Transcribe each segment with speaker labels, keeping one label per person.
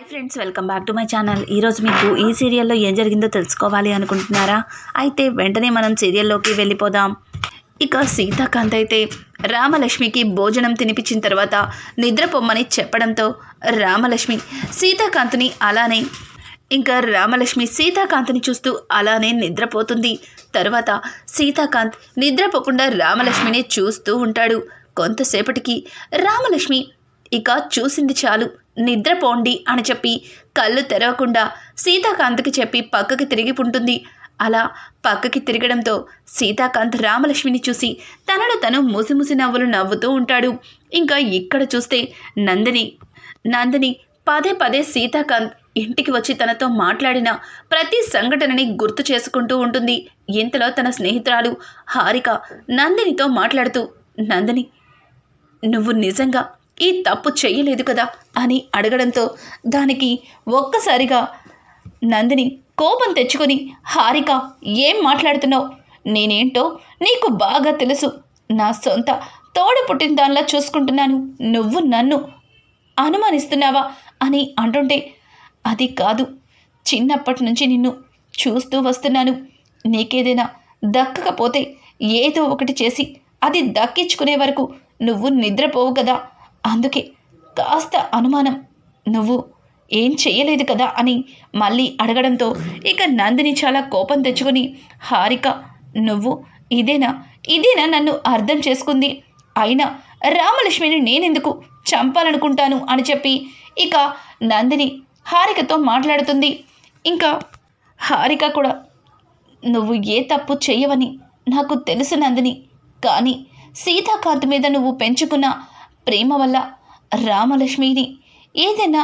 Speaker 1: Hi friends welcome back to my channel. ఈరోజు మీకు ఈ సీరియల్లో ఏం జరిగిందో తెలుసుకోవాలి అనుకుంటున్నారా? అయితే వెంటనే మనం సీరియల్లోకి వెళ్ళిపోదాం. ఇక సీతాకాంత్ అయితే రామలక్ష్మికి భోజనం తినిపించిన తర్వాత నిద్రపోమ్మని చెప్పడంతో రామలక్ష్మి సీతాకాంత్ని అలానే ఇంకా రామలక్ష్మి సీతాకాంత్ని చూస్తూ అలానే నిద్రపోతుంది. తర్వాత సీతాకాంత్ నిద్రపోకుండా రామలక్ష్మిని చూస్తూ ఉంటాడు. కొంతసేపటికి రామలక్ష్మి ఇక చూసింది చాలు. నిద్రపోండి అని చెప్పి కళ్ళు తెరవకుండా సీతాకాంత్కి చెప్పి పక్కకి తిరిగి ఉంటుంది అలా పక్కకి తిరగడంతో సీతాకాంత్ రామలక్ష్మిని చూసి తనను తను ముసిముసి నవ్వులు నవ్వుతూ ఉంటాడు. ఇంకా ఇక్కడ చూస్తే నందిని నందిని పదే పదే సీతాకాంత్ ఇంటికి వచ్చి తనతో మాట్లాడిన ప్రతి సంఘటనని గుర్తు చేసుకుంటూ ఉంటుంది. ఇంతలో తన స్నేహితురాలు హారిక నందినితో మాట్లాడుతూ నందిని నువ్వు నిజంగా ఈ తప్పు చెయ్యలేదు కదా అని అడగడంతో దానికి ఒక్కసారిగా నందిని కోపం తెచ్చుకొని హారిక ఏం మాట్లాడుతున్నావు? నేనేంటో నీకు బాగా తెలుసు. నా సొంత తోడ పుట్టిన దానిలా చూసుకుంటున్నాను. నువ్వు నన్ను అనుమానిస్తున్నావా? అని అంటుంటే అది కాదు. చిన్నప్పటి నుంచి నిన్ను చూస్తూ వస్తున్నాను. నీకేదైనా దక్కకపోతే ఏదో ఒకటి చేసి అది దక్కించుకునే వరకు నువ్వు నిద్రపోవు కదా. అందుకే కాస్త అనుమానం. నువ్వు ఏం చెయ్యలేదు కదా అని మళ్ళీ అడగడంతో ఇక నందిని చాలా కోపం తెచ్చుకొని హారిక నువ్వు ఇదేనా? ఇదేనా నన్ను అర్థం చేసుకుంది? అయినా రామలక్ష్మిని నేనెందుకు చంపాలనుకుంటాను అని చెప్పి ఇక నందిని హారికతో మాట్లాడుతుంది. ఇంకా హారిక కూడా నువ్వు ఏ తప్పు చెయ్యవని నాకు తెలుసు నందిని కానీ సీతాకాంత్ మీద నువ్వు పెంచుకున్న ప్రేమ వల్ల రామలక్ష్మిని ఏదైనా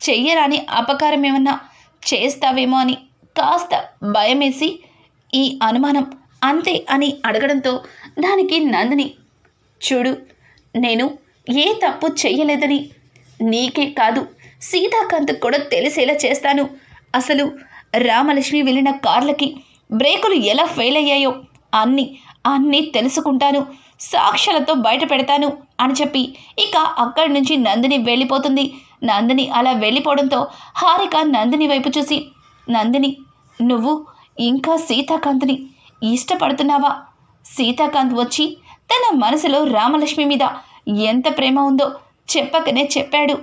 Speaker 1: చెయ్యరాని అపకారం ఏమన్నా చేస్తావేమో అని కాస్త భయమేసి ఈ అనుమానం అంతే అని అడగడంతో దానికి నందిని చూడు నేను ఏ తప్పు చెయ్యలేదని నీకే కాదు సీతాకాంత్ కూడా తెలిసేలా చేస్తాను. అసలు రామలక్ష్మి వెళ్ళిన కార్లకి బ్రేకులు ఎలా ఫెయిల్ అయ్యాయో అన్నీ అన్నీ తెలుసుకుంటాను. సాక్ష్యాలతో బయట పెడతాను అని చెప్పి ఇక అక్కడి నుంచి నందిని వెళ్ళిపోతుంది. నందిని అలా వెళ్ళిపోవడంతో హారిక నందిని వైపు చూసి నందిని నువ్వు ఇంకా సీతాకాంత్ని ఇష్టపడుతున్నావా? సీతాకాంత్ వచ్చి తన మనసులో రామలక్ష్మి మీద ఎంత ప్రేమ ఉందో చెప్పకనే చెప్పాడు.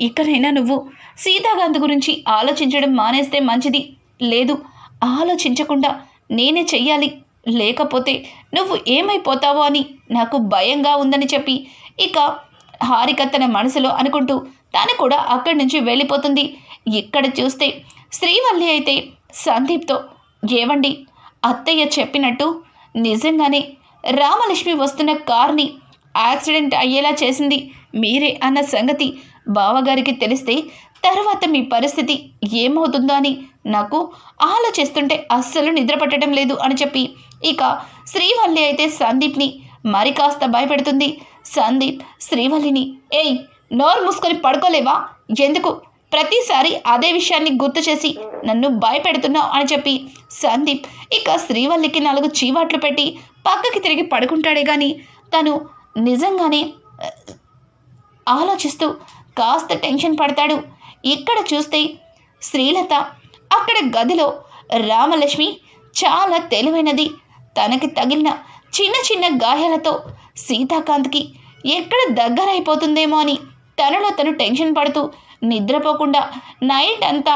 Speaker 1: ఇకనైనా నువ్వు సీతాకాంత్ గురించి ఆలోచించడం మానేస్తే మంచిది. లేదు ఆలోచించకుండా నేనే చెయ్యాలి. లేకపోతే నువ్వు ఏమైపోతావో అని నాకు భయంగా ఉందని చెప్పి ఇక హారిక తన మనసులో అనుకుంటూ తాను కూడా అక్కడి నుంచి వెళ్ళిపోతుంది. ఇక్కడ చూస్తే శ్రీవల్లి అయితే సందీప్తో ఏవండి అత్తయ్య చెప్పినట్టు నిజంగానే రామలక్ష్మి వస్తున్న కార్ని యాక్సిడెంట్ అయ్యేలా చేసింది. మీరే అన్న సంగతి బావగారికి తెలిస్తే తర్వాత మీ పరిస్థితి ఏమవుతుందో అని నాకు ఆలోచిస్తుంటే అస్సలు నిద్రపట్టడం లేదు అని చెప్పి ఇక శ్రీవల్లి అయితే సందీప్ని మరి కాస్త భయపెడుతుంది. సందీప్ శ్రీవల్లిని ఏయ్ నోరు మూసుకొని పడుకోలేవా? ఎందుకు? ప్రతిసారి అదే విషయాన్ని గుర్తు చేసి నన్ను భయపెడుతున్నావు అని చెప్పి సందీప్ ఇక శ్రీవల్లికి నాలుగు చీవాట్లు పెట్టి పక్కకి తిరిగి పడుకుంటాడే కానీ తను నిజంగానే ఆలోచిస్తూ కాస్త టెన్షన్ పడతాడు. ఇక్కడ చూస్తే శ్రీలత అక్కడ గదిలో రామలక్ష్మి చాలా తెలివైనది. తనకి తగిలిన చిన్న చిన్న గాయాలతో సీతాకాంత్కి ఎక్కడ దగ్గరైపోతుందేమో అని తనలో తను టెన్షన్ పడుతూ నిద్రపోకుండా నైట్ అంతా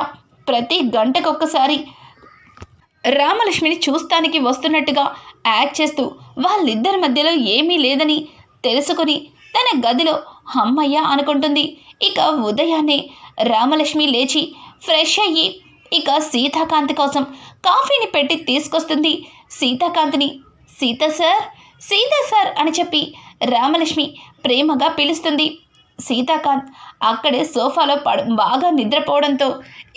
Speaker 1: ప్రతి గంటకొక్కసారి రామలక్ష్మిని చూస్తానికి వస్తున్నట్టుగా యాక్ట్ చేస్తూ వాళ్ళిద్దరి మధ్యలో ఏమీ లేదని తెలుసుకుని తన గదిలో అమ్మయ్య అనుకుంటుంది. ఇక ఉదయాన్నే రామలక్ష్మి లేచి ఫ్రెష్ అయ్యి ఇక సీతాకాంత్ కోసం కాఫీని పెట్టి తీసుకొస్తుంది. సీతాకాంత్ని సీత సార్ సీత సార్ అని చెప్పి రామలక్ష్మి ప్రేమగా పిలుస్తుంది. సీతాకాంత్ అక్కడే సోఫాలో పడు బాగా నిద్రపోవడంతో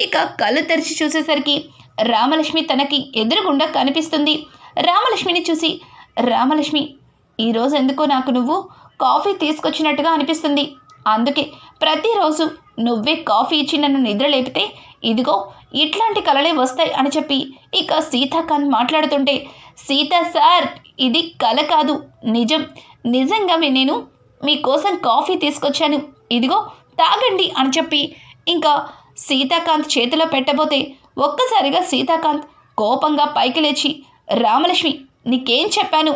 Speaker 1: ఇక కళ్ళు తెరిచి చూసేసరికి రామలక్ష్మి తనకి ఎదురుగుండా కనిపిస్తుంది. రామలక్ష్మిని చూసి రామలక్ష్మి ఈరోజు ఎందుకో నాకు నువ్వు కాఫీ తీసుకొచ్చినట్టుగా అనిపిస్తుంది? అందుకే ప్రతిరోజు నువ్వే కాఫీ ఇచ్చి నన్ను నిద్ర లేపితే ఇదిగో ఇట్లాంటి కలలే వస్తాయి అని చెప్పి ఇక సీతాకాంత్ మాట్లాడుతుంటే సీత సార్ ఇది కల కాదు నిజం. నిజంగా మీ- నేను మీకోసం కాఫీ తీసుకొచ్చాను. ఇదిగో తాగండి అని చెప్పి ఇంకా సీతాకాంత్ చేతిలో పెట్టబోతే ఒక్కసారిగా సీతాకాంత్ కోపంగా పైకి లేచి రామలక్ష్మి నీకేం చెప్పాను?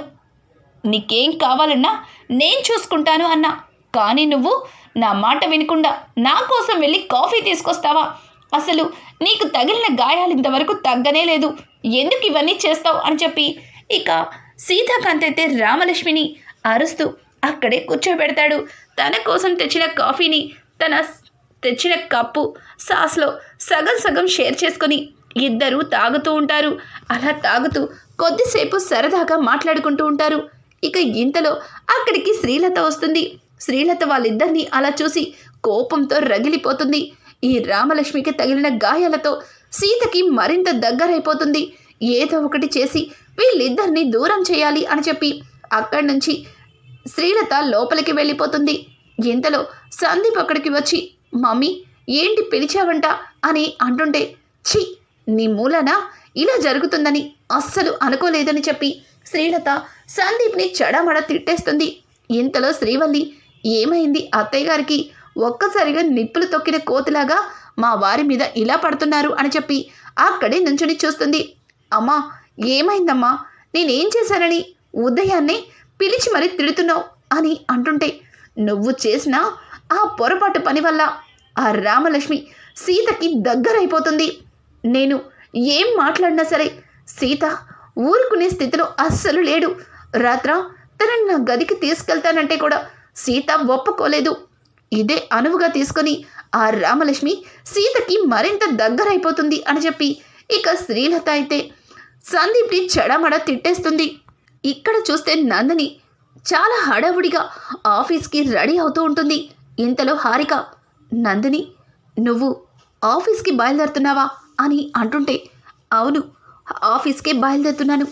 Speaker 1: నీకేం కావాలన్నా నేను చూసుకుంటాను అన్నా. కానీ నువ్వు నా మాట వినకుండా నా కోసం వెళ్ళి కాఫీ తీసుకొస్తావా? అసలు నీకు తగిలిన గాయాలు ఇంతవరకు తగ్గనే లేదు. ఎందుకు ఇవన్నీ చేస్తావు అని చెప్పి ఇక సీతాకాంత్ అయితే రామలక్ష్మిని అరుస్తూ అక్కడే కూర్చోబెడతాడు. తన కోసం తెచ్చిన కాఫీని తన తెచ్చిన కప్పు సాస్లో సగం సగం షేర్ చేసుకొని ఇద్దరూ తాగుతూ ఉంటారు. అలా తాగుతూ కొద్దిసేపు సరదాగా మాట్లాడుకుంటూ ఉంటారు. ఇక ఇంతలో అక్కడికి శ్రీలత వస్తుంది. శ్రీలత వాళ్ళిద్దరినీ అలా చూసి కోపంతో రగిలిపోతుంది. ఈ రామలక్ష్మికి తగిలిన గాయాలతో సీతకి మరింత దగ్గరైపోతుంది. ఏదో ఒకటి చేసి వీళ్ళిద్దరినీ దూరం చేయాలి అని చెప్పి అక్కడి నుంచి శ్రీలత లోపలికి వెళ్ళిపోతుంది. ఇంతలో సందీప్ అక్కడికి వచ్చి మమ్మీ ఏంటి పిలిచావంట? అని అంటుంటే ఛీ నీ మూలన? ఇలా జరుగుతుందని అస్సలు అనుకోలేదని చెప్పి శ్రీలత సందీప్ని చడమడ తిట్టేస్తుంది. ఇంతలో శ్రీవల్లి ఏమైంది అత్తయ్య గారికి? ఒక్కసారిగా నిప్పులు తొక్కిన కోతిలాగా మా వారి మీద ఇలా పడుతున్నారు అని చెప్పి అక్కడే నుంచుని చూస్తుంది. అమ్మా ఏమైందమ్మా? నేనేం చేశానని? ఉదయాన్నే పిలిచి మరీ తిడుతున్నావు అని అంటుంటే నువ్వు చేసిన ఆ పొరపాటు పని వల్ల ఆ రామలక్ష్మి సీతకి దగ్గరైపోతుంది. నేను ఏం మాట్లాడినా సరే సీత ఊరుకునే స్థితిలో అస్సలు లేడు. రాత్ర తనని నా గదికి తీసుకెళ్తానంటే కూడా సీత ఒప్పుకోలేదు. ఇదే అనువుగా తీసుకొని ఆ రామలక్ష్మి సీతకి మరింత దగ్గరైపోతుంది అని చెప్పి ఇక శ్రీలత అయితే సందీప్ని చెడమడ తిట్టేస్తుంది. ఇక్కడ చూస్తే నందని చాలా హడావుడిగా ఆఫీస్కి రెడీ అవుతూ ఉంటుంది. ఇంతలో హారిక నందిని నువ్వు ఆఫీస్కి బయలుదేరుతున్నావా? అని అంటుంటే అవును ఆఫీస్కే బయలుదేరుతున్నాను.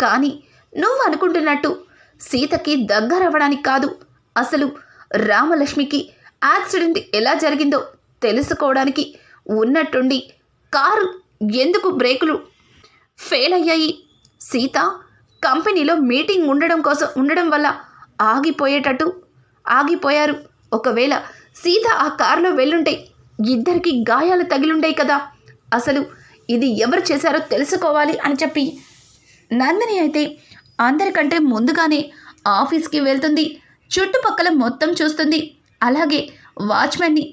Speaker 1: కానీ నువ్వు అనుకుంటున్నట్టు సీతకి దగ్గరవ్వడానికి కాదు. అసలు రామలక్ష్మికి యాక్సిడెంట్ ఎలా జరిగిందో తెలుసుకోవడానికి ఉన్నట్టుండి కారు ఎందుకు బ్రేకులు ఫెయిల్ అయ్యాయి? సీత కంపెనీలో మీటింగ్ ఉండడం కోసం ఉండడం వల్ల ఆగిపోయేటట్టు ఆగిపోయారు. ఒకవేళ సీత ఆ కారులో వెళ్ళుంటే ఇద్దరికి గాయాలు తగిలుండే కదా. అసలు ఇది ఎవరు చేశారో తెలుసుకోవాలి అని చెప్పి నందిని అయితే అందరికంటే ముందుగానే ఆఫీస్కి వెళ్తుంది. చుట్టుపక్కల మొత్తం చూస్తుంది. అలాగే వాచ్మెన్ని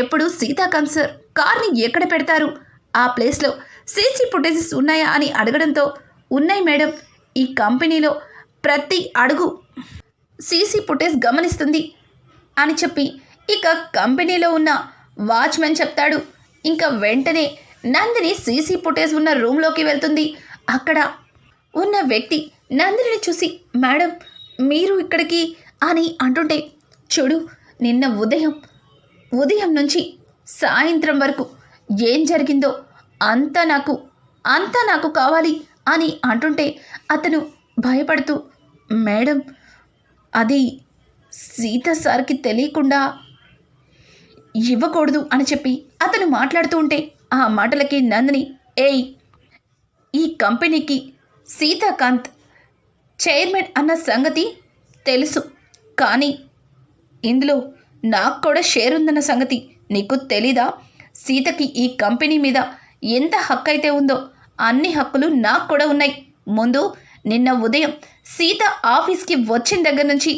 Speaker 1: ఎప్పుడు సీతాకాంత్ సార్ కార్ని ఎక్కడ పెడతారు? ఆ ప్లేస్లో సీసీ ఫుటేజెస్ ఉన్నాయా అని అడగడంతో ఉన్నాయి మేడం. ఈ కంపెనీలో ప్రతి అడుగు సీసీ ఫుటేజ్ గమనిస్తుంది అని చెప్పి ఇక కంపెనీలో ఉన్న వాచ్మెన్ చెప్తాడు. ఇంకా వెంటనే నందిని సీసీ ఫుటేజ్ ఉన్న రూమ్లోకి వెళ్తుంది. అక్కడ ఉన్న వ్యక్తి నందిని చూసి మేడం మీరు ఇక్కడికి అని అంటుంటే చూడు నిన్న ఉదయం ఉదయం నుంచి సాయంత్రం వరకు ఏం జరిగిందో అంతా నాకు అంతా నాకు కావాలి అని అంటుంటే అతను భయపడుతూ మేడం అది సీత సార్కి తెలియకుండా ఇవ్వకూడదు అని చెప్పి అతను మాట్లాడుతూ ఉంటే ఆ మాటలకి నందిని ఏయ్ ఈ కంపెనీకి సీతాకాంత్ చైర్మన్ అన్న సంగతి తెలుసు కానీ ఇందులో నాకు కూడా షేర్ ఉందన్న సంగతి నీకు తెలీదా? సీతకి ఈ కంపెనీ మీద ఎంత హక్కు అయితే ఉందో అన్ని హక్కులు నాకు కూడా ఉన్నాయి. ముందు నిన్న ఉదయం సీత ఆఫీస్కి వచ్చిన దగ్గర నుంచి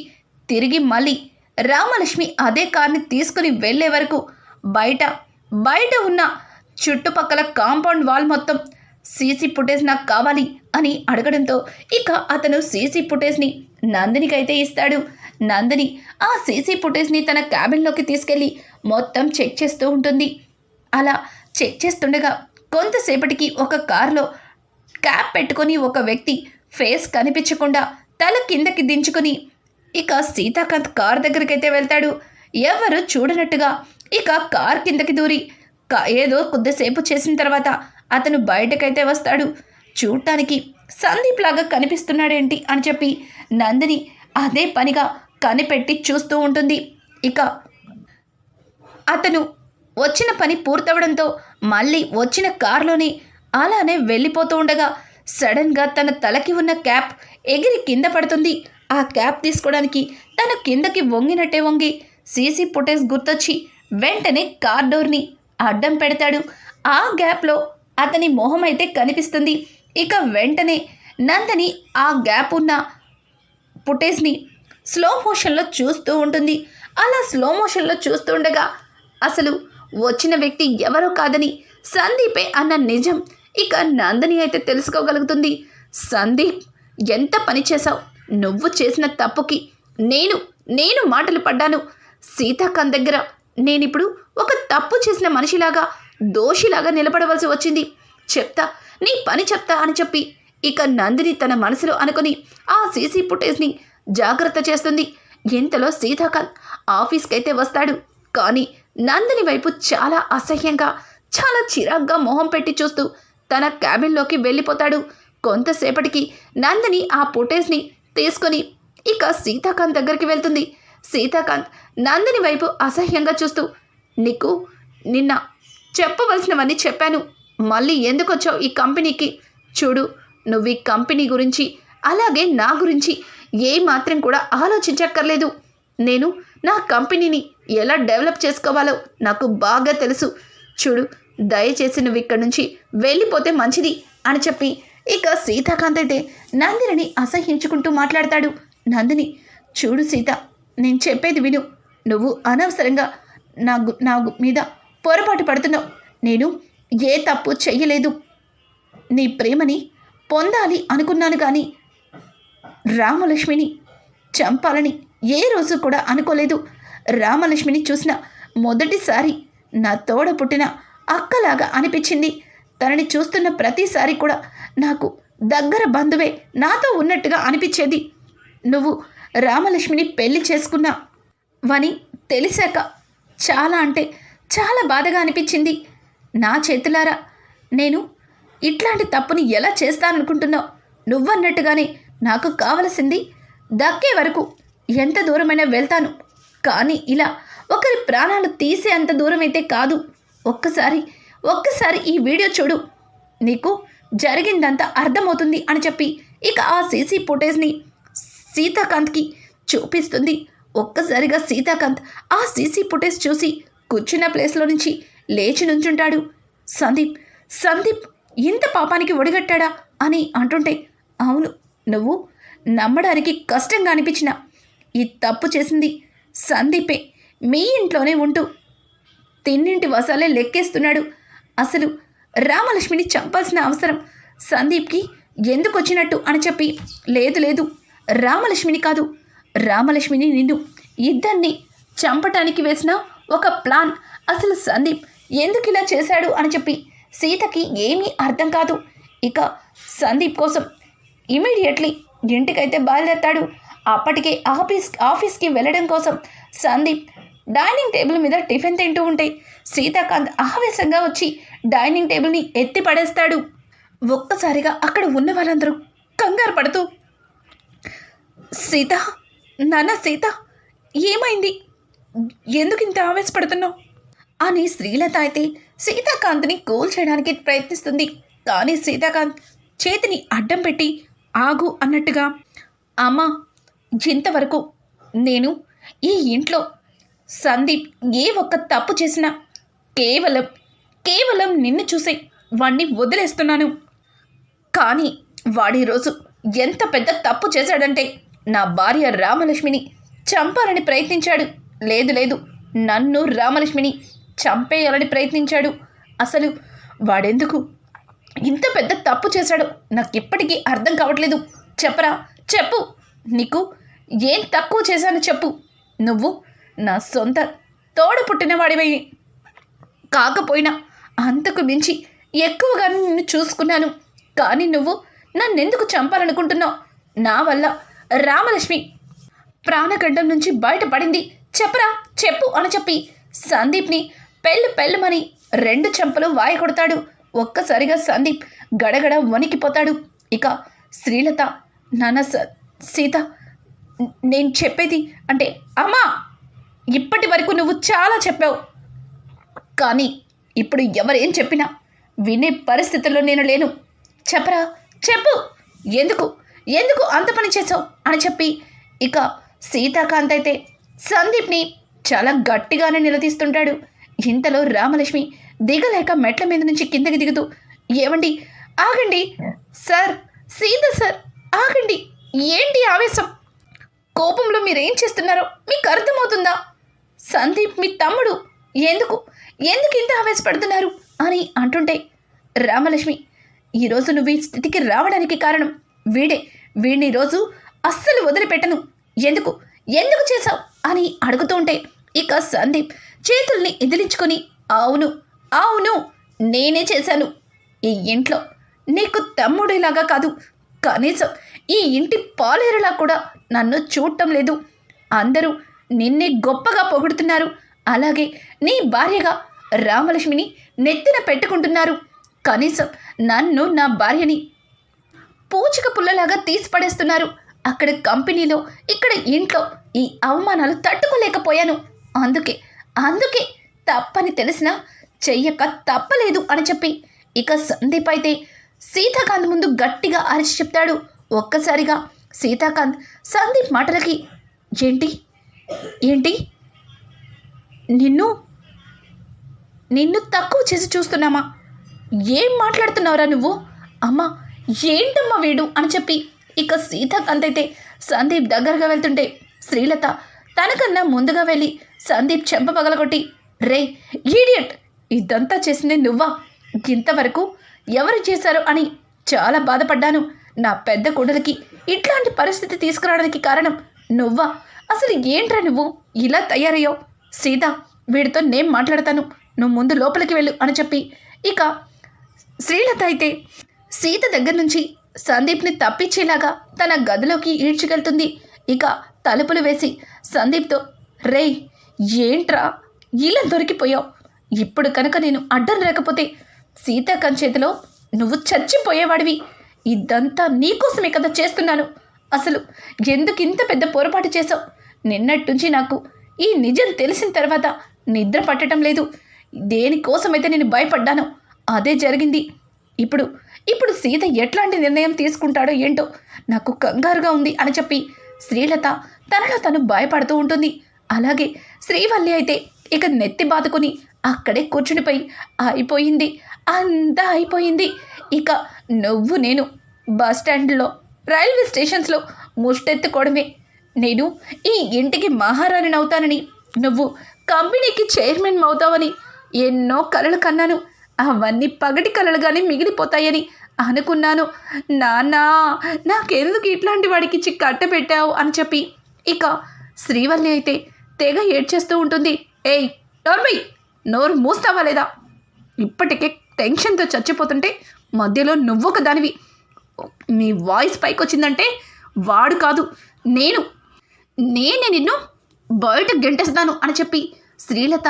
Speaker 1: తిరిగి మళ్ళీ రామలక్ష్మి అదే కార్ని తీసుకుని వెళ్ళే వరకు బయట బయట ఉన్న చుట్టుపక్కల కాంపౌండ్ వాల్ మొత్తం సీసీ ఫుటేజ్ నాకు కావాలి అని అడగడంతో ఇక అతను సీసీ ఫుటేజ్ని నందినికైతే ఇస్తాడు. నందిని ఆ సీసీ ఫుటేజ్ని తన క్యాబిన్లోకి తీసుకెళ్ళి మొత్తం చెక్ చేస్తూ ఉంటుంది. అలా చెక్ చేస్తుండగా కొంతసేపటికి ఒక కారులో క్యాప్ పెట్టుకొని ఒక వ్యక్తి ఫేస్ కనిపించకుండా తల కిందకి దించుకొని ఇక సీతాకాంత్ కార్ దగ్గరికైతే వెళ్తాడు. ఎవరు చూడనట్టుగా ఇక కార్ కిందకి దూరి ఏదో కొద్దిసేపు చేసిన తర్వాత అతను బయటకైతే వస్తాడు. చూడటానికి సందీప్ లాగా కనిపిస్తున్నాడేంటి అని చెప్పి నందిని అదే పనిగా కనిపెట్టి చూస్తూ ఉంటుంది. ఇక అతను వచ్చిన పని పూర్తవడంతో మళ్ళీ వచ్చిన కారులోనే అలానే వెళ్ళిపోతూ ఉండగా సడన్గా తన తలకి ఉన్న క్యాప్ ఎగిరి కింద పడుతుంది. ఆ క్యాప్ తీసుకోవడానికి తను కిందకి వంగినట్టే వంగి సీసీ ఫుటేజ్ గుర్తొచ్చి వెంటనే కార్ డోర్ని అడ్డం పెడతాడు. ఆ గ్యాప్లో అతని మొహం అయితే కనిపిస్తుంది. ఇక వెంటనే నందని ఆ గ్యాప్ ఉన్న ఫుటేజ్ని స్లో మోషన్లో చూస్తూ ఉంటుంది. అలా స్లో మోషన్లో చూస్తుండగా అసలు వచ్చిన వ్యక్తి ఎవరో కాదని సందీపే అన్న నిజం ఇక నందని అయితే తెలుసుకోగలుగుతుంది. సందీప్ ఎంత పని చేశావు? నువ్వు చేసిన తప్పుకి నేను నేను మాటలు పడ్డాను. సీతాకాంత్ దగ్గర నేనిప్పుడు ఒక తప్పు చేసిన మనిషిలాగా దోషిలాగా నిలబడవలసి వచ్చింది. చెప్తా నీ పని చెప్తా అని చెప్పి ఇక నందిని తన మనసులో అనుకుని ఆ సీసీ ఫుటేజ్ని జాగ్రత్త చేస్తుంది. ఇంతలో సీతాకాంత్ ఆఫీస్కి అయితే వస్తాడు. కానీ నందిని వైపు చాలా అసహ్యంగా చాలా చిరాగ్గా మొహం పెట్టి చూస్తూ తన క్యాబిన్లోకి వెళ్ళిపోతాడు. కొంతసేపటికి నందిని ఆ ఫుటేజ్ని తీసుకొని ఇక సీతాకాంత్ దగ్గరికి వెళ్తుంది. సీతాకాంత్ నందిని వైపు అసహ్యంగా చూస్తూ నీకు నిన్న చెప్పవలసినవన్నీ చెప్పాను. మళ్ళీ ఎందుకు వచ్చావు ఈ కంపెనీకి? చూడు నువ్వు ఈ కంపెనీ గురించి అలాగే నా గురించి ఏ మాత్రం కూడా ఆలోచించక్కర్లేదు. నేను నా కంపెనీని ఎలా డెవలప్ చేసుకోవాలో నాకు బాగా తెలుసు. చూడు దయచేసి నువ్వు ఇక్కడి నుంచి వెళ్ళిపోతే మంచిది అని చెప్పి ఇక సీతాకాంత్ అయితే నందిని అసహించుకుంటూ మాట్లాడతాడు. నందిని చూడు సీత నేను చెప్పేది విను. నువ్వు అనవసరంగా నా నా మీద పొరపాటు పడుతున్నావు. నేను ఏ తప్పు చెయ్యలేదు. నీ ప్రేమని పొందాలి అనుకున్నాను కానీ రామలక్ష్మిని చంపాలని ఏ రోజు కూడా అనుకోలేదు. రామలక్ష్మిని చూసిన మొదటిసారి నా తోడ పుట్టిన అక్కలాగా అనిపించింది. తనని చూస్తున్న ప్రతిసారి కూడా నాకు దగ్గర బంధువే నాతో ఉన్నట్టుగా అనిపించేది. నువ్వు రామలక్ష్మిని పెళ్ళి చేసుకున్నా వని తెలిసాక చాలా అంటే చాలా బాధగా అనిపించింది. నా చేతులారా నేను ఇట్లాంటి తప్పుని ఎలా చేస్తాననుకుంటున్నావు? నువ్వన్నట్టుగానే నాకు కావలసింది దక్కే వరకు ఎంత దూరమైనా వెళ్తాను. కానీ ఇలా ఒకరి ప్రాణాలు తీసే అంత దూరం అయితే కాదు. ఒక్కసారి ఒక్కసారి ఈ వీడియో చూడు. నీకు జరిగిందంతా అర్థమవుతుంది అని చెప్పి ఇక ఆ సీసీ ఫుటేజ్ని సీతాకాంత్కి చూపిస్తుంది. ఒక్కసారిగా సీతాకాంత్ ఆ సీసీ ఫుటేజ్ చూసి కూర్చున్న ప్లేస్లో నుంచి లేచి నుంచుంటాడు. సందీప్ సందీప్ ఇంత పాపానికి ఒడిగట్టాడా? అని అంటుంటే అవును నువ్వు నమ్మడానికి కష్టంగా అనిపించిన. ఈ తప్పు చేసింది సందీపే. మీ ఇంట్లోనే ఉంటూ తిన్నింటి వసాలే లెక్కేస్తున్నాడు. అసలు రామలక్ష్మిని చంపాల్సిన అవసరం సందీప్కి ఎందుకు వచ్చినట్టు అని చెప్పి లేదు లేదు రామలక్ష్మిని కాదు. రామలక్ష్మిని నిన్ను ఇద్దరిని చంపటానికి వేసిన ఒక ప్లాన్. అసలు సందీప్ ఎందుకు ఇలా చేశాడు అని చెప్పి సీతకి ఏమీ అర్థం కాదు. ఇక సందీప్ కోసం ఇమీడియట్లీ ఇంటికైతే బయలుదేరతాడు. అప్పటికే ఆఫీస్ ఆఫీస్కి వెళ్ళడం కోసం సందీప్ డైనింగ్ టేబుల్ మీద టిఫిన్ తింటూ ఉంటే సీతాకాంత్ ఆవేశంగా వచ్చి డైనింగ్ టేబుల్ని ఎత్తి పడేస్తాడు. ఒక్కసారిగా అక్కడ ఉన్న వాళ్ళందరూ కంగారు పడుతూ సీత నాన్న సీత ఏమైంది? ఎందుకు ఇంత ఆవేశపడుతున్నావు? అని శ్రీలత అయితే సీతాకాంత్ని కూల్చేయడానికి ప్రయత్నిస్తుంది. కానీ సీతాకాంత్ చేతిని అడ్డం పెట్టి ఆగు అన్నట్టుగా అమ్మ ఇంతవరకు నేను ఈ ఇంట్లో సందీప్ ఏ ఒక్క తప్పు చేసినా కేవలం కేవలం నిన్ను చూసే వాణ్ణి వదిలేస్తున్నాను. కానీ వాడి రోజు ఎంత పెద్ద తప్పు చేశాడంటే నా భార్య రామలక్ష్మిని చంపాలని ప్రయత్నించాడు. లేదు లేదు నన్ను రామలక్ష్మిని చంపేయాలని ప్రయత్నించాడు. అసలు వాడెందుకు? ఇంత పెద్ద తప్పు చేశాడు. నాకు ఇప్పటికీ అర్థం కావట్లేదు. చెప్పరా? చెప్పు. నీకు ఏం తక్కువ చేశాను చెప్పు. నువ్వు నా సొంత తోడ పుట్టినవాడివై. కాకపోయినా అంతకు మించి ఎక్కువగా నిన్ను చూసుకున్నాను. కానీ నువ్వు నన్నెందుకు చంపాలనుకుంటున్నావు? నా వల్ల రామలక్ష్మి ప్రాణగడ్డం నుంచి బయటపడింది. చెప్పరా? చెప్పు అని చెప్పి సందీప్ని పెళ్ళు పెళ్ళమని రెండు చెంపలు వాయి కొడతాడు. ఒక్కసారిగా సందీప్ గడగడ వణికిపోతాడు. ఇక శ్రీలత నాన్న స- సీత నేను చెప్పేది అంటే అమ్మా! ఇప్పటి వరకు నువ్వు చాలా చెప్పావు. కానీ ఇప్పుడు ఎవరేం చెప్పినా వినే పరిస్థితుల్లో నేను లేను. చెప్పరా? చెప్పు! ఎందుకు? ఎందుకు అంత పని చేసావు అని చెప్పి ఇక సీతాకాంత్ అయితే సందీప్ని చాలా గట్టిగానే నిలదీస్తుంటాడు. ఇంతలో రామలక్ష్మి దిగలేక మెట్ల మీద నుంచి కిందకి దిగుతూ ఏమండి ఆగండి. సార్ సీత సార్ ఆగండి. ఏంటి ఆవేశం? కోపంలో మీరేం చేస్తున్నారో మీకు అర్థమవుతుందా? సందీప్ మీ తమ్ముడు. ఎందుకు? ఎందుకు ఇంత ఆవేశపడుతున్నారు? అని అంటుంటే రామలక్ష్మి ఈరోజు నువ్వు ఈ స్థితికి రావడానికి కారణం వీడే. వీడిని రోజు అస్సలు వదిలిపెట్టను. ఎందుకు? ఎందుకు చేశావు? అని అడుగుతూ ఉంటే ఇక సందీప్ చేతుల్ని ఎదిలించుకొని అవును అవును నేనే చేశాను. ఈ ఇంట్లో నీకు తమ్ముడిలాగా కాదు. కనీసం ఈ ఇంటి పాలేరులా కూడా నన్ను చూడటం లేదు. అందరూ నిన్నే గొప్పగా పొగుడుతున్నారు. అలాగే నీ భార్యగా రామలక్ష్మిని నెత్తిన పెట్టుకుంటున్నారు. కనీసం నన్ను నా భార్యని పూచిక పుల్లలాగా తీసిపడేస్తున్నారు. అక్కడ కంపెనీలో ఇక్కడ ఇంట్లో ఈ అవమానాలు తట్టుకోలేకపోయాను. అందుకే అందుకే తప్పని తెలిసినా చెయ్యక తప్పలేదు అని చెప్పి ఇక సందీప్ అయితే సీతాకాంత్ ముందు గట్టిగా అరిచి చెప్తాడు. ఒక్కసారిగా సీతాకాంత్ సందీప్ మాటలకి ఏంటి? ఏంటి? నిన్ను నిన్ను తక్కువ చేసి చూస్తున్నామా? ఏం మాట్లాడుతున్నావురా నువ్వు? అమ్మా ఏంటమ్మా వీడు? అని చెప్పి ఇక సీతాకాంత్ అయితే సందీప్ దగ్గరగా వెళ్తుంటే శ్రీలత తనకన్నా ముందుగా వెళ్ళి సందీప్ చెంప పగలగొట్టి రే ఈడియట్ ఇదంతా చేసింది నువ్వా? ఇంతవరకు ఎవరు చేశారు అని చాలా బాధపడ్డాను. నా పెద్ద కొడులకి ఇట్లాంటి పరిస్థితి తీసుకురావడానికి కారణం నువ్వా? అసలు ఏంట్రా నువ్వు? ఇలా తయారయ్యావు? సీత వీడితో నేను మాట్లాడతాను. నువ్వు ముందు లోపలికి వెళ్ళు అని చెప్పి. ఇక శ్రీలత అయితే సీత దగ్గర నుంచి సందీప్ని తప్పించేలాగా తన గదిలోకి ఈడ్చుకెళ్తుంది. ఇక తలుపులు వేసి సందీప్తో రేయ్ ఏంట్రా? ఇలా దొరికిపోయావు. ఇప్పుడు కనుక నేను అడ్డం లేకపోతే సీతాకాంత్ చేతిలో నువ్వు చచ్చిపోయేవాడివి. ఇదంతా నీకోసమే కదా చేస్తున్నాను. అసలు ఎందుకు ఇంత పెద్ద పొరపాటు చేసావు నిన్నట్టుంచి నాకు ఈ నిజం తెలిసిన తర్వాత నిద్ర పట్టడం లేదు. దేనికోసమైతే నేను భయపడ్డాను అదే జరిగింది. ఇప్పుడు ఇప్పుడు సీత ఎట్లాంటి నిర్ణయం తీసుకుంటాడో ఏంటో నాకు కంగారుగా ఉంది అని చెప్పి శ్రీలత తనలో తను భయపడుతూ ఉంటుంది. అలాగే శ్రీవల్లి అయితే ఇక నెత్తి బాదుకుని అక్కడే కూర్చునిపోయి అయిపోయింది. అంతా అయిపోయింది. ఇక నువ్వు నేను బస్ స్టాండ్లో రైల్వే స్టేషన్స్లో ముష్టెత్తుకోవడమే. నేను ఈ ఇంటికి మహారాణిని అవుతానని నువ్వు కంపెనీకి చైర్మన్ అవుతావని ఎన్నో కలలు కన్నాను. అవన్నీ పగటి కలలుగానే మిగిలిపోతాయని అనుకున్నాను. నాన్నా నాకెందుకు ఇట్లాంటి వాడికి ఇచ్చి కట్టబెట్టావు అని చెప్పి ఇక శ్రీవల్లి అయితే తెగ ఏడ్చేస్తూ ఉంటుంది. ఏయ్ నోర్మై నోరు మూస్తావా లేదా? ఇప్పటికే టెన్షన్తో చచ్చిపోతుంటే మధ్యలో నువ్వొక దానివి. నీ వాయిస్ పైకి వచ్చిందంటే వాడు కాదు నేను. నేనే నిన్ను బయట గెంటేస్తాను అని చెప్పి శ్రీలత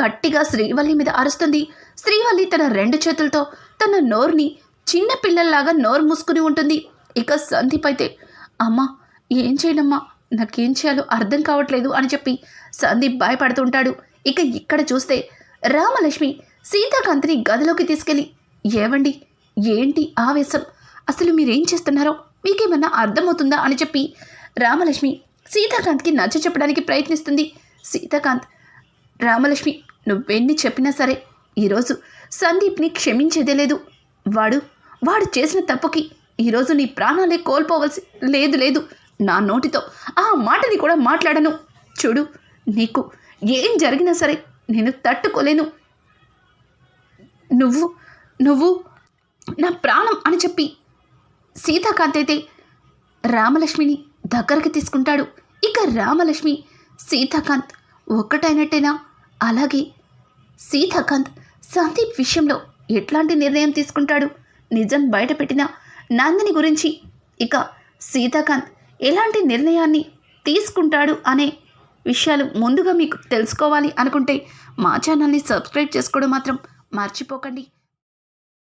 Speaker 1: గట్టిగా శ్రీవల్లి మీద అరుస్తుంది. శ్రీవల్లి తన రెండు చేతులతో తన నోరుని చిన్న పిల్లల్లాగా నోరు మూసుకుని ఉంటుంది. ఇక సందీప్ అయితే అమ్మా ఏం చేయనమ్మా? నాకేం చేయాలో అర్థం కావట్లేదు అని చెప్పి సందీప్ భయపడుతుంటాడు ఇక ఇక్కడ చూస్తే రామలక్ష్మి సీతాకాంత్ని గదిలోకి తీసుకెళ్ళి ఏవండి? ఏంటి ఆవేశం? అసలు మీరేం చేస్తున్నారో? మీకేమన్నా అర్థమవుతుందా? అని చెప్పి రామలక్ష్మి సీతాకాంత్కి నచ్చ చెప్పడానికి ప్రయత్నిస్తుంది. సీతాకాంత్ రామలక్ష్మి నువ్వెన్ని చెప్పినా సరే ఈరోజు సందీప్ని క్షమించేదే లేదు. వాడు వాడు చేసిన తప్పుకి ఈరోజు నీ ప్రాణాలే కోల్పోవలసి లేదు లేదు. నా నోటితో ఆ మాటని కూడా మాట్లాడను. చూడు నీకు ఏం జరిగినా సరే నేను తట్టుకోలేను. నువ్వు నువ్వు నా ప్రాణం అని చెప్పి సీతాకాంత్ అయితే రామలక్ష్మిని దగ్గరికి తీసుకుంటాడు. ఇక రామలక్ష్మి సీతాకాంత్ ఒక్కటైనట్టేనా? అలాగే సీతాకాంత్ సందీప్ విషయంలో ఎట్లాంటి నిర్ణయం తీసుకుంటాడు? నిజం బయటపెట్టిన నందిని గురించి. ఇక సీతాకాంత్ ఎలాంటి నిర్ణయాన్ని తీసుకుంటాడు అనే విషయాలు ముందుగా మీకు తెలుసుకోవాలి అనుకుంటే మా ఛానల్ని సబ్స్క్రైబ్ చేసుకోవడం మాత్రం మర్చిపోకండి.